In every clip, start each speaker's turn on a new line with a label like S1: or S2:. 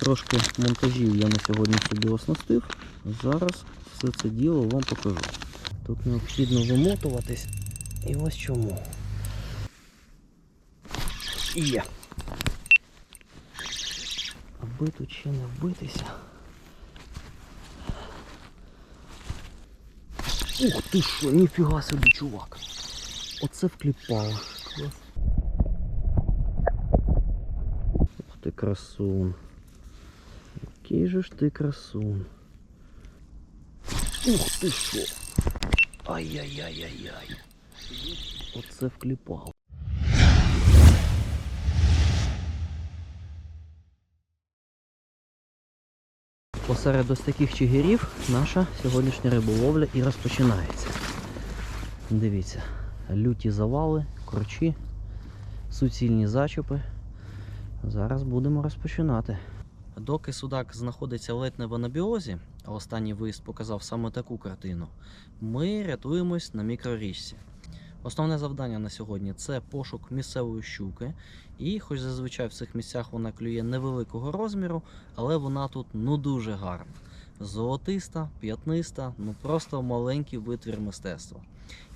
S1: Трошки монтажів я на сьогодні собі оснастив. Зараз все це діло вам покажу. Тут необхідно вимотуватись. І ось чому. Є. Аби тут ще не вбитися. Ух ти що, ніфіга собі, чувак. Оце вкліпало. Ух ти красун. Який же ж ти красун. Ух ти що. Ай-яй-яй-яй-яй. Оце вкліпав. Посеред ось таких чигирів наша сьогоднішня риболовля і розпочинається. Дивіться, люті завали, корчі, суцільні зачіпи. Зараз будемо розпочинати. Доки судак знаходиться ледь не в анабіозі, а останній виїзд показав саме таку картину, ми рятуємось на мікрорічці. Основне завдання на сьогодні це пошук місцевої щуки. І хоч зазвичай в цих місцях вона клює невеликого розміру, але вона тут ну дуже гарна. Золотиста, п'ятниста, ну просто маленький витвір мистецтва.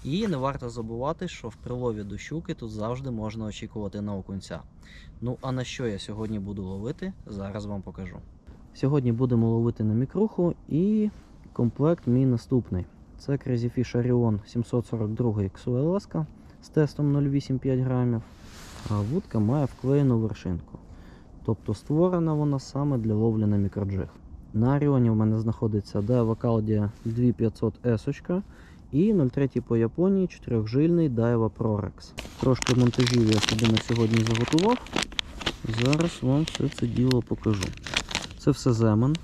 S1: І не варто забувати, що в прилові до щуки тут завжди можна очікувати на окунця. Ну а на що я сьогодні буду ловити, зараз вам покажу. Сьогодні будемо ловити на мікруху і комплект мій наступний. Це Crazy Fish Orion 742 XOLS з тестом 0,85 грамів. А вудка має вклеєну вершинку. Тобто створена вона саме для ловлі на мікроджиг. На Оріоні в мене знаходиться Daiwa Caldia 2500 S і 0,3 по Японії 4-жильний Daiwa ProRex. Трошки монтажів я собі на сьогодні заготував. Зараз вам все це діло покажу. Це все земен.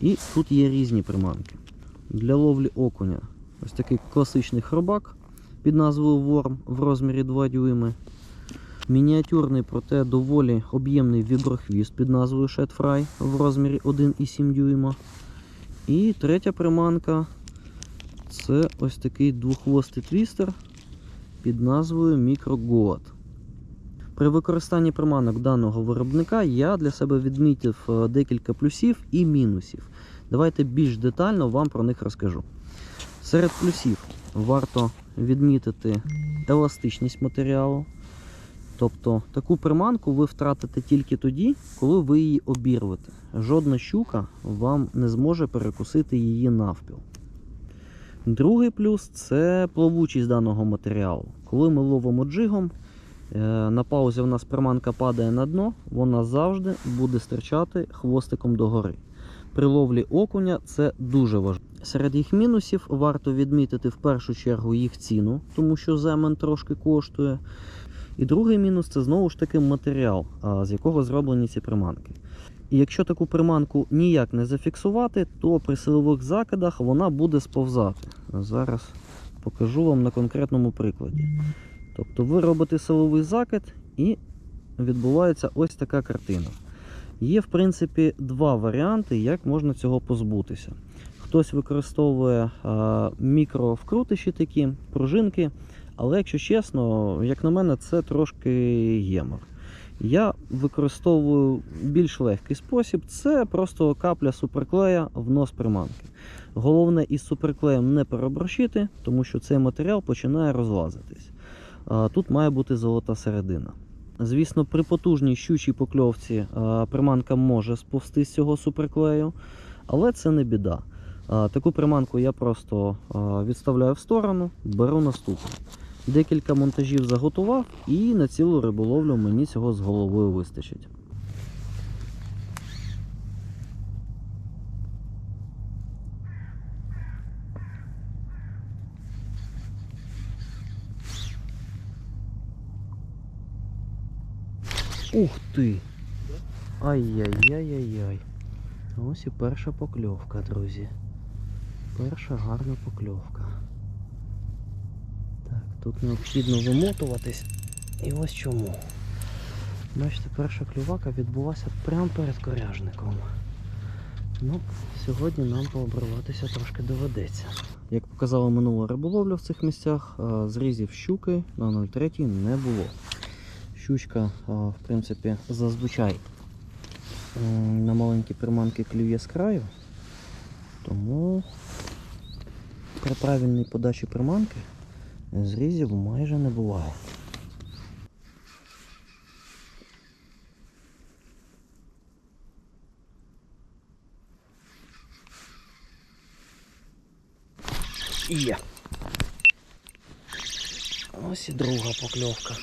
S1: І тут є різні приманки. Для ловлі окуня ось такий класичний хробак під назвою Worm в розмірі 2 дюйми. Мініатюрний, проте доволі об'ємний віброхвіст під назвою Fry в розмірі 1,7 дюйма. І третя приманка це ось такий двохвостий твістер під назвою Micro При використанні приманок даного виробника я для себе відмітив е, декілька плюсів і мінусів. Давайте більш детально вам про них розкажу. Серед плюсів варто відмітити еластичність матеріалу. Тобто таку приманку ви втратите тільки тоді, коли ви її обірвете. Жодна щука вам не зможе перекусити її навпіл. Другий плюс це плавучість даного матеріалу. Коли ми ловимо джигом, е, на паузі в нас приманка падає на дно, вона завжди буде стирчати хвостиком догори. При ловлі окуня це дуже важливо. Серед їх мінусів варто відмітити в першу чергу їх ціну, тому що земен трошки коштує. І другий мінус це знову ж таки матеріал, з якого зроблені ці приманки. І якщо таку приманку ніяк не зафіксувати, то при силових закидах вона буде сповзати. Зараз покажу вам на конкретному прикладі. Тобто ви робите силовий закид і відбувається ось така картина. Є, в принципі, два варіанти, як можна цього позбутися. Хтось використовує а, мікровкрутиші такі, пружинки, але якщо чесно, як на мене, це трошки гемор. Я використовую більш легкий спосіб, це просто капля суперклея в нос приманки. Головне із суперклеєм не переборщити, тому що цей матеріал починає розлазитись. Тут має бути золота середина. Звісно, при потужній щучій покльовці приманка може сповзти з цього суперклею, але це не біда. Таку приманку я просто відставляю в сторону, беру наступну. Декілька монтажів заготував і на цілу риболовлю мені цього з головою вистачить. Ух ти! Ай-яй-яй-яй-яй. Ось і перша покльовка, друзі. Перша гарна покльовка. Так, тут необхідно вимотуватись. І ось чому. Бачите, перша клювака відбулася прямо перед коряжником. Ну, сьогодні нам пообриватися трошки доведеться. Як показала минула риболовля в цих місцях, зрізів щуки на 0,3 не було. Щучка, в принципі, зазвичай на маленькі приманки клює з краю, тому при правильній подачі приманки зрізів майже не буває. Є. Ось і друга покльовка.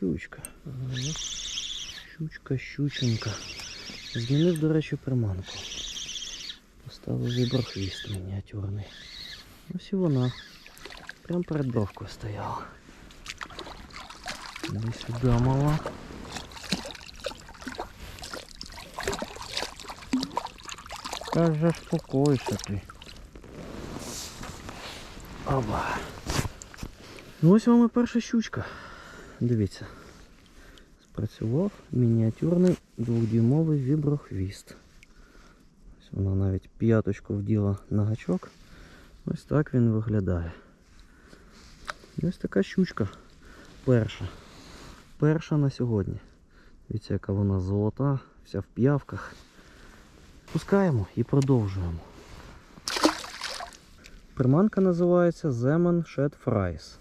S1: Щучка. Ага. Щучка, щученька. Змінив, до речі, приманку. Поставив віброхвіст мініатюрний. Ось і вона. Прям перед бровкою стояла. Іди сюди, мала. Та заспокойся ти. Оба. Ну ось вам і перша щучка. Дивіться. Спрацював мініатюрний двохдюймовий віброхвіст. Ось вона навіть п'яточку вділа на гачок. Ось так він виглядає. Ось така щучка. Перша. Перша на сьогодні. Дивіться, яка вона золота, вся в п'явках. Пускаємо і продовжуємо. Приманка називається Zeman Shed Fries.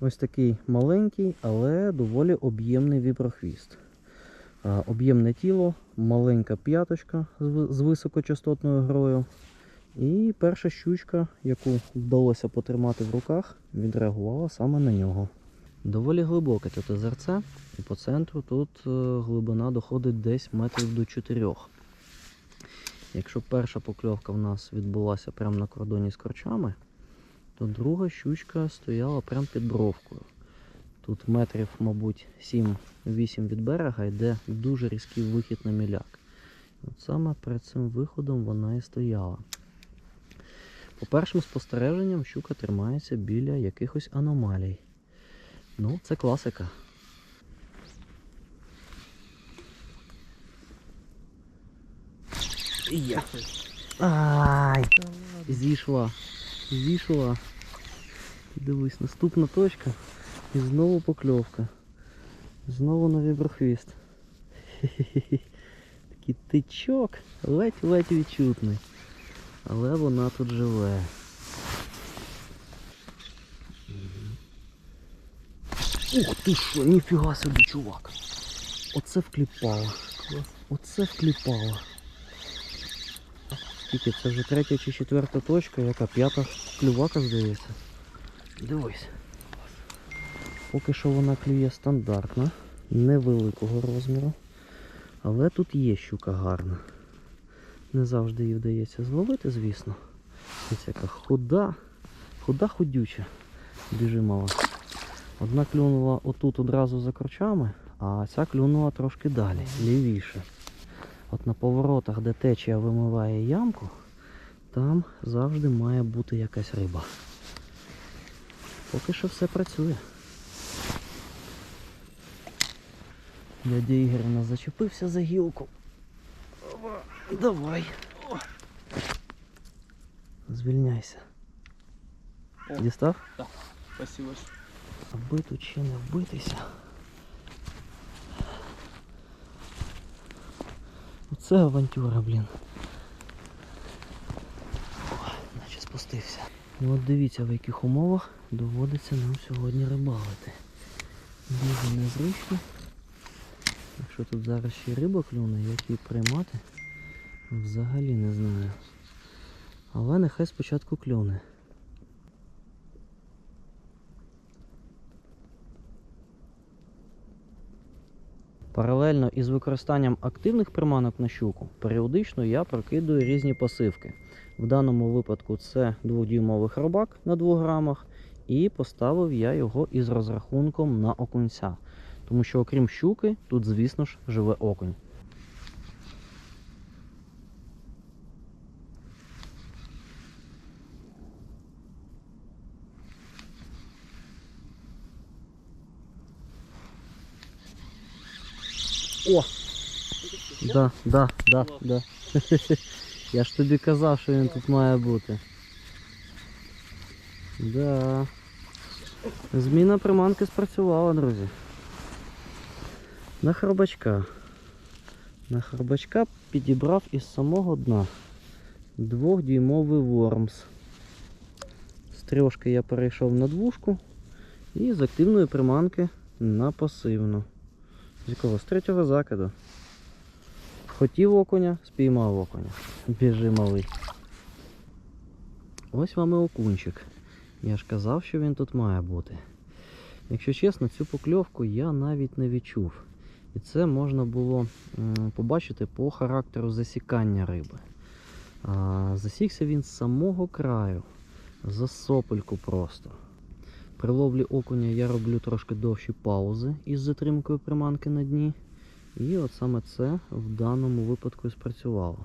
S1: Ось такий маленький, але доволі об'ємний віброхвіст. Об'ємне тіло, маленька п'яточка з високочастотною грою. І перша щучка, яку вдалося потримати в руках, відреагувала саме на нього. Доволі глибоке тут озерце, і по центру тут е, глибина доходить десь метрів до 4. Якщо перша покльовка в нас відбулася прямо на кордоні з корчами, то друга щучка стояла прямо під бровкою. Тут метрів, мабуть, 7-8 від берега йде дуже різкий вихід на міляк. От саме перед цим виходом вона і стояла. По першим спостереженням щука тримається біля якихось аномалій. Ну, це класика. Я. Ай! Зійшла. Зійшла. Дивись, наступна точка. І знову покльовка. Знову на віброхвіст. Такий тичок, ледь-ледь відчутний. Але вона тут живе. Ух ти що, ніфіга собі, чувак. Оце вкліпало. Оце вкліпало. Скільки це вже третя чи четверта точка, яка п'ята клювака здається. Дивись. Поки що вона клює стандартна, невеликого розміру. Але тут є щука гарна. Не завжди її вдається зловити, звісно. Ось яка худа, худа ходюча. Біжи мала. Одна клюнула отут одразу за корчами, а ця клюнула трошки далі, лівіше. От на поворотах, де течія вимиває ямку, там завжди має бути якась риба. Поки що все працює. Дядя Ігор у нас зачепився за гілку. Давай. Звільняйся. Дістав?
S2: Спасибо.
S1: Аби тут ще не вбитися. Оце авантюра, блін. Наче спустився. І от дивіться, в яких умовах доводиться нам сьогодні рибалити. Дуже незручно. Якщо тут зараз ще риба клюне, як її приймати, взагалі не знаю. Але нехай спочатку клюне. Паралельно із використанням активних приманок на щуку, періодично я прокидую різні пасивки. В даному випадку це 2-дюймовий хробак на 2 грамах, і поставив я його із розрахунком на окунця. Тому що, окрім щуки, тут, звісно ж, живе окунь. О! Да, да, да, да. Я ж тобі казав, що він тут має бути. Да. Зміна приманки спрацювала, друзі. На хробачка. На хробачка підібрав із самого дна двохдюймовий вормс. З трьошки я перейшов на двушку і з активної приманки на пасивну. З якого? З третього закиду. Хотів окуня, спіймав окуня. Біжи малий. Ось вам і окунчик. Я ж казав, що він тут має бути. Якщо чесно, цю покльовку я навіть не відчув. І це можна було побачити по характеру засікання риби. Засікся він з самого краю, за сопельку просто. При ловлі окуня я роблю трошки довші паузи із затримкою приманки на дні. І от саме це в даному випадку і спрацювало.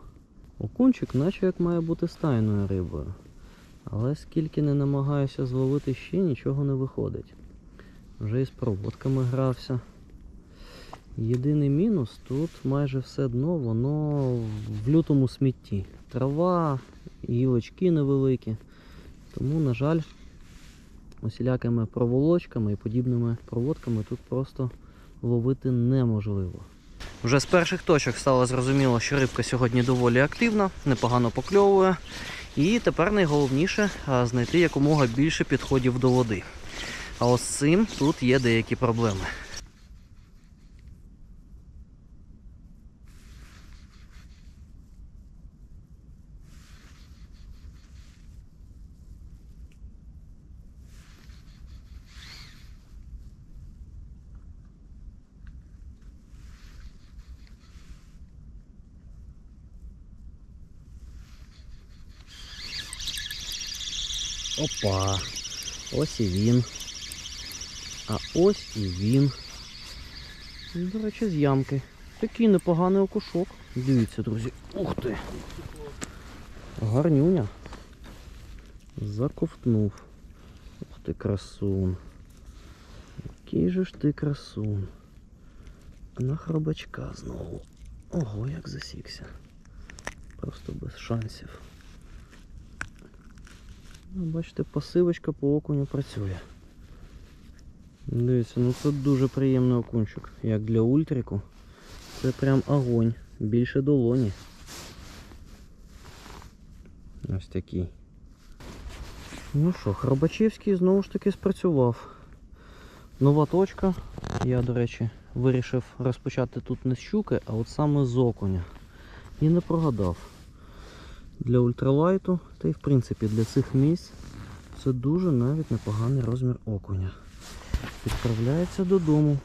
S1: Окунчик, наче як має бути стайною рибою. Але скільки не намагаюся зловити ще, нічого не виходить. Вже із проводками грався. Єдиний мінус тут майже все дно, воно в лютому смітті. Трава, гілочки невеликі. Тому, на жаль, усілякими проволочками і подібними проводками тут просто ловити неможливо. Вже з перших точок стало зрозуміло, що рибка сьогодні доволі активна, непогано покльовує. І тепер найголовніше знайти якомога більше підходів до води. А ось з цим тут є деякі проблеми. Опа. Ось і він. А ось і він. До речі, з ямки. Такий непоганий окушок. Дивіться, друзі. Ух ти. Гарнюня. Заковтнув. Ух ти, красун. Який же ж ти красун. На хробачка знову. Ого, як засікся. Просто без шансів. Ну, бачите, пасивочка по окуню працює. Дивіться, ну це дуже приємний окунчик. Як для ультрику. Це прям огонь. Більше долоні. Ось такий. Ну що, Хробачевський знову ж таки спрацював. Нова точка. Я, до речі, вирішив розпочати тут не з щуки, а от саме з окуня. І не прогадав. Для ультралайту, та й в принципі для цих місць це дуже навіть непоганий розмір окуня. Відправляється додому.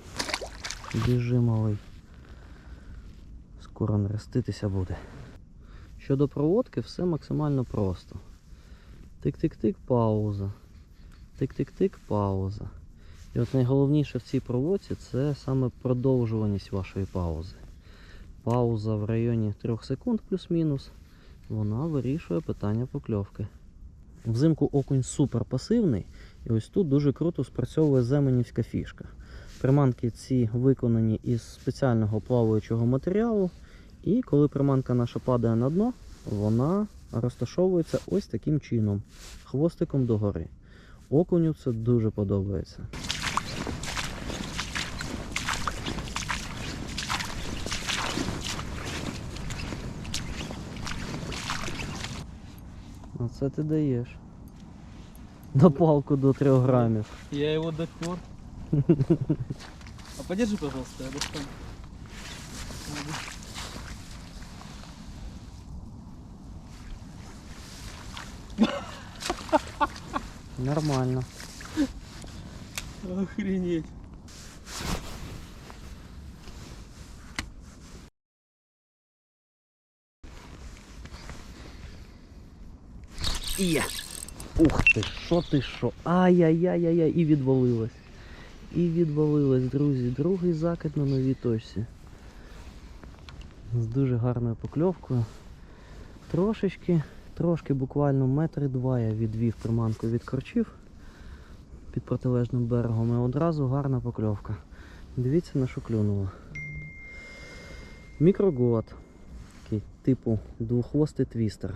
S1: Біжи малий. Скоро нереститися буде. Щодо проводки, все максимально просто. Тик-тик-тик, пауза. Тик-тик-тик, пауза. І от найголовніше в цій проводці це саме продовжуваність вашої паузи. Пауза в районі 3 секунд плюс-мінус. Вона вирішує питання покльовки. Взимку окунь супер пасивний, і ось тут дуже круто спрацьовує земенівська фішка. Приманки ці виконані із спеціального плаваючого матеріалу, і коли приманка наша падає на дно, вона розташовується ось таким чином, хвостиком догори. Окуню це дуже подобається. Оце ти даєш. На палку до 3 грамів.
S2: Я его допер. А подержи, пожалуйста, я достану.
S1: Нормально.
S2: Охренеть.
S1: Є. Ух ти, що ти що? Ай-яй-яй-яй-яй, і відвалилось. І відвалилось, друзі. Другий закид на новій точці. З дуже гарною покльовкою. Трошечки, трошки буквально метри два я відвів приманку від корчів під протилежним берегом і одразу гарна покльовка. Дивіться на що клюнуло. Мікрогот. Такий типу двохвостий твістер.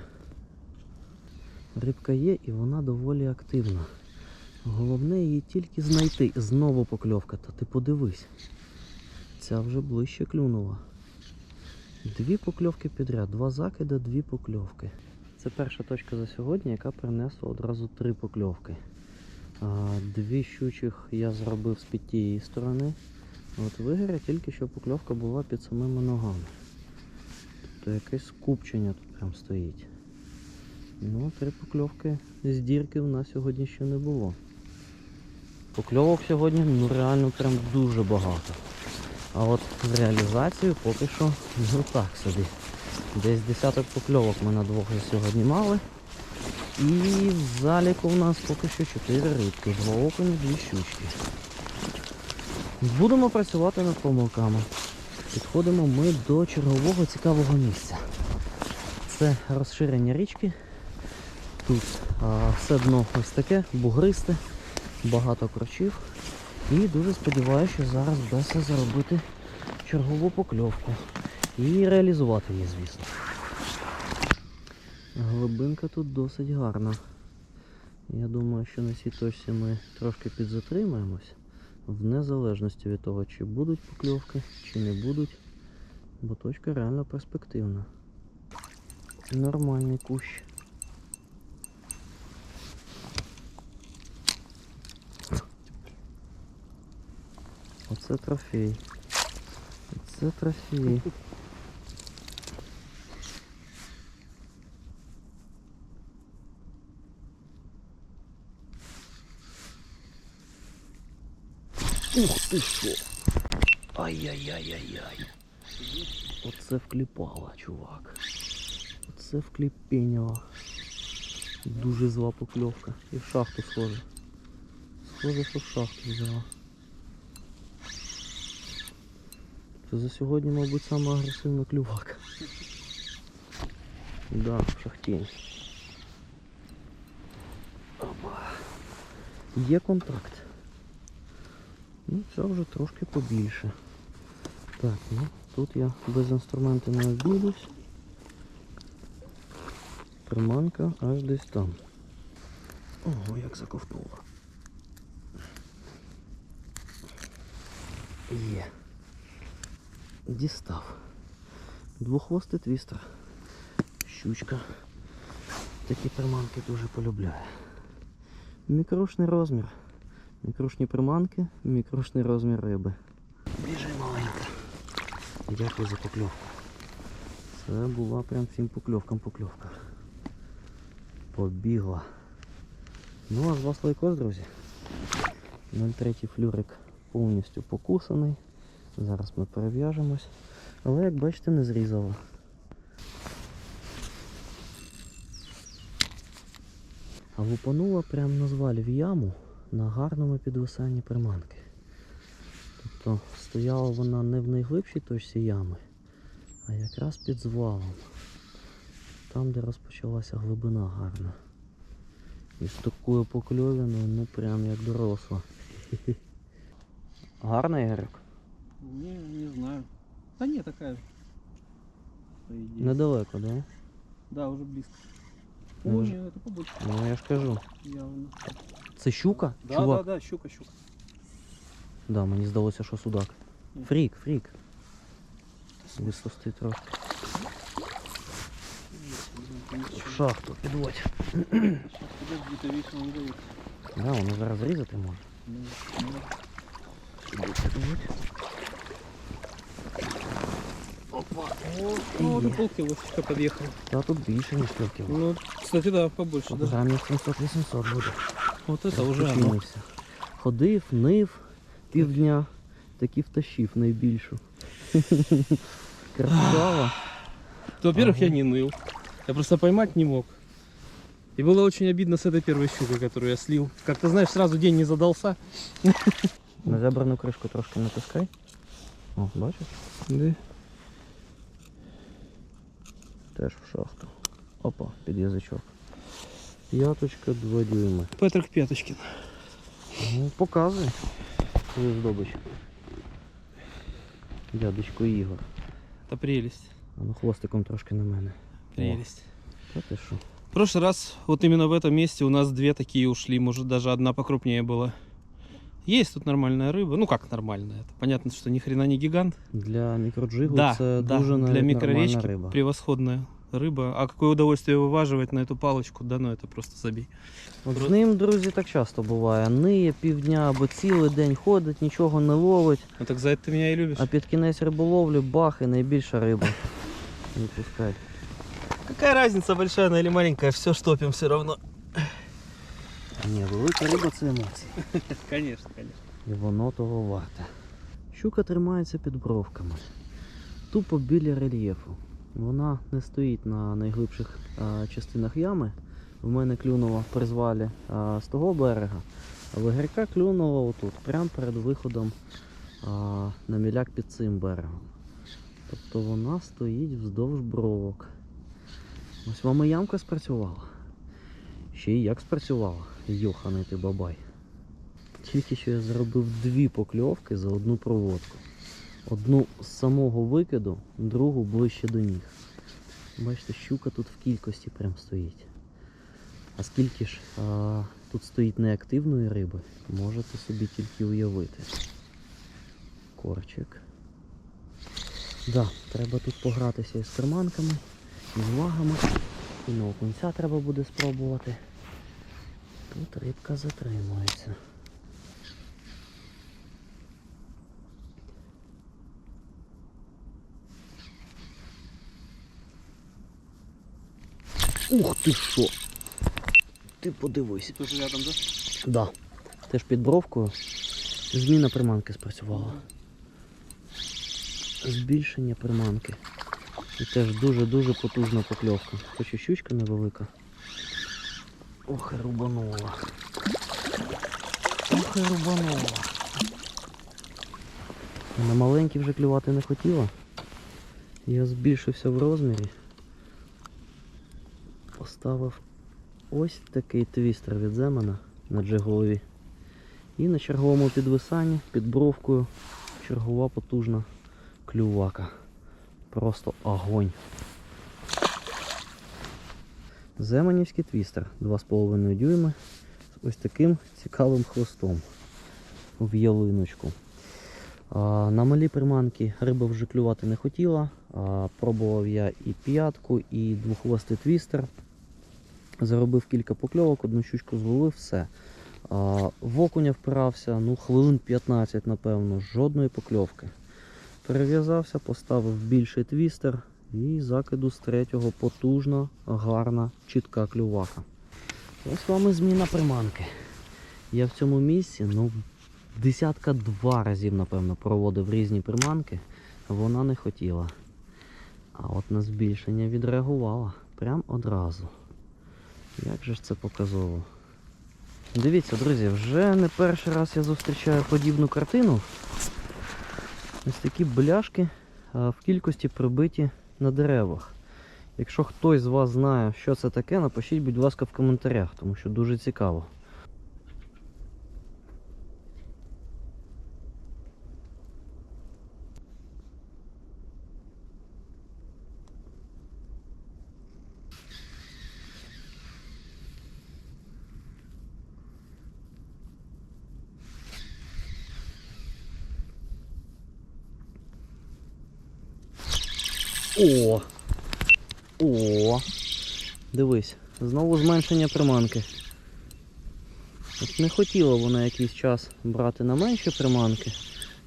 S1: Рибка є і вона доволі активна. Головне її тільки знайти. Знову покльовка, то ти подивись. ця вже ближче клюнула. Дві покльовки підряд, два закида, дві покльовки. Це перша точка за сьогодні, яка принесла одразу три покльовки. Дві щучих я зробив з під тієї сторони. От вигоря тільки що покльовка була під самими ногами. Тобто якесь скупчення тут прям стоїть. Ну, три покльовки з дірки в нас сьогодні ще не було. Покльовок сьогодні ну реально прям дуже багато. А от з реалізацією поки що ну так собі. Десь десяток покльовок ми на двох сьогодні мали. І в заліку в нас поки що 4 рибки, два окуні, дві щучки. Будемо працювати над помилками. Підходимо ми до чергового цікавого місця. Це розширення річки. Тут а, все дно ось таке, бугристе, багато корчів. І дуже сподіваюся, що зараз вдасться заробити чергову покльовку. І реалізувати її, звісно. Глибинка тут досить гарна. Я думаю, що на цій точці ми трошки підзатримаємось, в незалежності від того, чи будуть покльовки, чи не будуть. Бо точка реально перспективна. Нормальний кущ. Оце трофей. Оце трофей. Ух ти що! Ай-яй-яй-яй-яй. Оце вкліпало, чувак. Оце вкліпеняло. Дуже зла покльовка. І в шахту схоже. Схоже, що в шахту взяла. Це за сьогодні, мабуть, сама агресивна клювака. Да, в шахті. Опа. Є контакт. Ну, це вже трошки побільше. Так, ну тут я без інструменту не обійдусь. Приманка аж десь там. Ого, як заковтнула. Є. Дістав. Двохвостий твістер. Щучка. Такі приманки дуже полюбляє. Мікрошний розмір. Мікрошні приманки, мікрошний розмір риби. Біжи маленька. Дякую за покльовку. Це була прям всім покльовкам покльовка. Побігла. Ну а з вас лайкос, друзі. 03 флюрик повністю покусаний. Зараз ми перев'яжемось. Але як бачите, не зрізало. А лупанула прямо на звалі в яму на гарному підвисанні приманки. Тобто стояла вона не в найглибшій точці ями, а якраз під звалом. Там, де розпочалася глибина гарна. І з такою покльовиною, ну прям як доросла. Гарний Ігорик?
S2: Не, не знаю. Да нет, такая же. По идее.
S1: Недалеко, да?
S2: Да, уже близко. О,
S1: Ну,
S2: нет, это побольше.
S1: Ну я ж кажу.
S2: Явно.
S1: Це щука?
S2: Да,
S1: Чувак.
S2: да, да, щука, щука.
S1: Да, мені здалося, що судак.
S2: Ні.
S1: Фрік, фрік. Висости трохи. В шахту підводь.
S2: Сейчас где-то вечно не дают.
S1: Да, воно зараз різати може.
S2: Ну, ну.
S1: Підводь.
S2: Опа. Ну, уже полкилошечка подъехал.
S1: Та тут більше, ніж пів кіло.
S2: Ну, кстати, да, побольше,
S1: Тут
S2: да.
S1: грамів 700-800 буде.
S2: Вот это уже оно.
S1: Починився. Ходив, нив півдня, таки втащив найбільшу. Красава.
S2: То, Во-первых,
S1: Ага.
S2: я не ныл. Я просто поймать не мог. И было очень обидно с этой первой щукой, которую я слил. Как-то, знаешь, сразу день не задался.
S1: На зебрану кришку трошки натискай. О, бачиш?
S2: Да.
S1: Теж в шахту. Опа, під язичок. П'яточка, 2 дюйми.
S2: Петрик Пяточкин.
S1: Ну, показуй свою здобич. Дядечко Ігор.
S2: Это прелесть.
S1: А ну хвостиком трошки на мене.
S2: Прелесть.
S1: Та ти що?
S2: В прошлый раз вот именно в этом месте у нас две такие ушли, может даже одна покрупнее была. Есть тут нормальная рыба. Ну как нормальная? Это понятно, что ни хрена не гигант.
S1: Для мікроджигу
S2: да,
S1: це
S2: да,
S1: дуже
S2: для
S1: навіть
S2: микроречки
S1: нормальна риба.
S2: превосходная рыба. А какое удовольствие вываживать на эту палочку, да ну это просто забей.
S1: От з ним, друзі, так часто буває. Ниє півдня або цілий день ходить, нічого не ловить,
S2: Ну так за это ты меня и любишь.
S1: а під кінець риболовлі бах і найбільша риба. Відпускай.
S2: Какая разница, большая она или маленькая, все штопим все равно.
S1: Ні, велика риба це емоції.
S2: Конечно, конечно.
S1: І воно того варте. Щука тримається під бровками. Тупо біля рельєфу. Вона не стоїть на найглибших а, частинах ями. В мене клюнула в призвалі а, з того берега, а вигірка клюнула отут, прямо перед виходом а, на міляк під цим берегом. Тобто вона стоїть вздовж бровок. Ось вам і ямка спрацювала. Ще й як спрацювала. Йоханий ти бабай. Тільки що я зробив дві покльовки за одну проводку. Одну з самого викиду, другу ближче до ніг. Бачите, щука тут в кількості прям стоїть. А скільки ж а, тут стоїть неактивної риби, можете собі тільки уявити. Корчик. Да, треба тут погратися із карманками, із вагами. І на окунця треба буде спробувати. Тут рибка затримується. Ух ти що! Ти подивись.
S2: Тоже рядом, да?
S1: Да. Теж під бровкою. Зміна приманки спрацювала. Збільшення приманки. І теж дуже-дуже потужна покльовка. Хоч і щучка невелика. Ох, і рубанула. Ох, і рубанула. На маленький вже клювати не хотіла. Я збільшився в розмірі. Поставив ось такий твістер від Земана на джегові. І на черговому підвисанні під бровкою чергова потужна клювака. Просто огонь. Земанівський твістер 2,5 дюйми з ось таким цікавим хвостом в ялиночку. А, на малі приманки риба вже клювати не хотіла. А, пробував я і п'ятку, і двохвостий твістер. Заробив кілька покльовок, одну щучку зловив, все. А, в окуня впирався, ну, хвилин 15, напевно, жодної покльовки. Перев'язався, поставив більший твістер і закиду з третього потужна, гарна, чітка клювака. Ось вам і зміна приманки. Я в цьому місці, ну, десятка два разів, напевно, проводив різні приманки, вона не хотіла. А от на збільшення відреагувала прям одразу. Як же ж це показово? Дивіться, друзі, вже не перший раз я зустрічаю подібну картину. Ось такі бляшки в кількості прибиті на деревах. Якщо хтось з вас знає, що це таке, напишіть, будь ласка, в коментарях, тому що дуже цікаво. О! О! Дивись, знову зменшення приманки. От не хотіла вона якийсь час брати на менші приманки.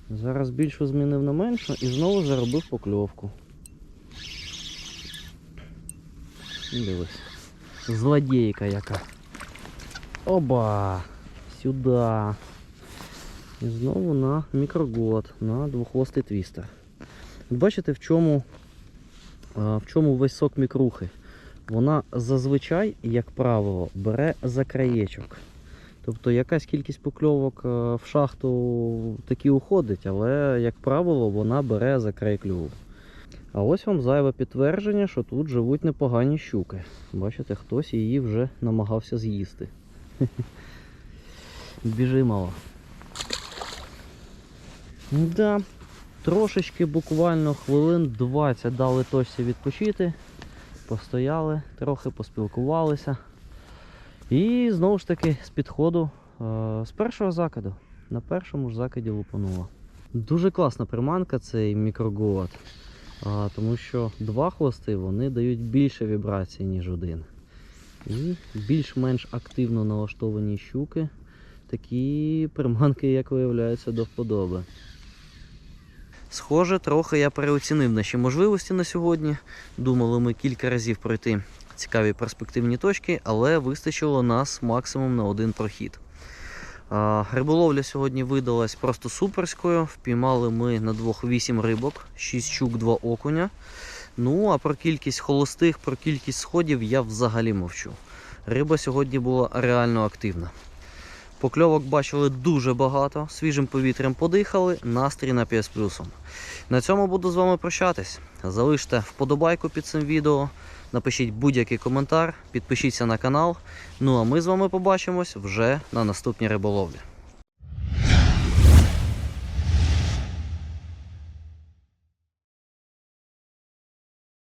S1: Зараз більшу змінив на меншу і знову заробив покльовку. Дивись. Злодійка яка. Оба! Сюди. І знову на мікрогод, на двохвостий твістер. Бачите, в чому В чому весь сок мікрухи? Вона зазвичай, як правило, бере за краєчок. Тобто якась кількість покльовок е, в шахту таки уходить, але, як правило, вона бере за край клюву. А ось вам зайве підтвердження, що тут живуть непогані щуки. Бачите, хтось її вже намагався з'їсти. Біжи мало. Да, Трошечки буквально хвилин 20 дали точці відпочити. Постояли, трохи поспілкувалися. І знову ж таки з підходу, е, з першого закиду. на першому ж закиді лупанула. Дуже класна приманка цей мікрогоат, а, тому що два хвости вони дають більше вібрацій, ніж один. І більш-менш активно налаштовані щуки. Такі приманки, як виявляється, до вподоби. Схоже, трохи я переоцінив наші можливості на сьогодні. Думали ми кілька разів пройти цікаві перспективні точки, але вистачило нас максимум на один прохід. Риболовля сьогодні видалась просто суперською. Впіймали ми на двох 8 рибок, 6 щук, 2 окуня. Ну, а про кількість холостих, про кількість сходів я взагалі мовчу. Риба сьогодні була реально активна. Покльовок бачили дуже багато, свіжим повітрям подихали, настрій на 5 з плюсом. На цьому буду з вами прощатись. Залиште вподобайку під цим відео, напишіть будь-який коментар, підпишіться на канал. Ну а ми з вами побачимось вже на наступній риболовлі.